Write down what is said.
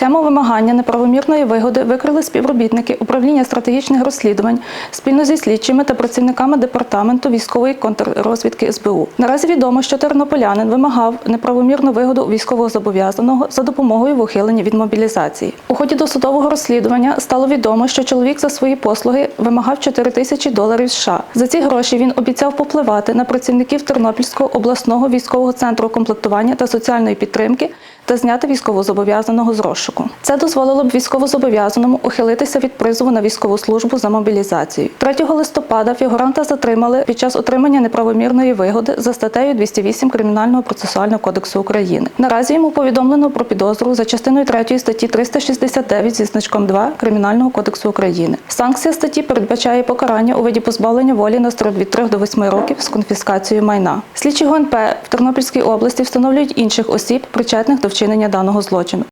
Схему вимагання неправомірної вигоди викрили співробітники управління стратегічних розслідувань спільно зі слідчими та працівниками департаменту військової контррозвідки СБУ. Наразі відомо, що тернополянин вимагав неправомірну вигоду у військовозобов'язаного за допомогою в ухиленні від мобілізації. У ході досудового розслідування стало відомо, що чоловік за свої послуги вимагав 4 тисячі доларів США. За ці гроші він обіцяв попливати на працівників Тернопільського обласного військового центру комплектування та соціальної підтримки та зняти військовозобов'язаного з розшуку. Це дозволило б військовозобов'язаному ухилитися від призову на військову службу за мобілізацією. 3 листопада фігуранта затримали під час отримання неправомірної вигоди за статтею 208 Кримінального процесуального кодексу України. Наразі йому повідомлено про підозру за частиною 3 статті 369 зі значком 2 Кримінального кодексу України. Санкція статті передбачає покарання у виді позбавлення волі на строк від 3 до 8 років з конфіскацією майна. Слідчі ГУНП в Тернопільській області встановлюють інших осіб, причетних до вчинення даного злочину.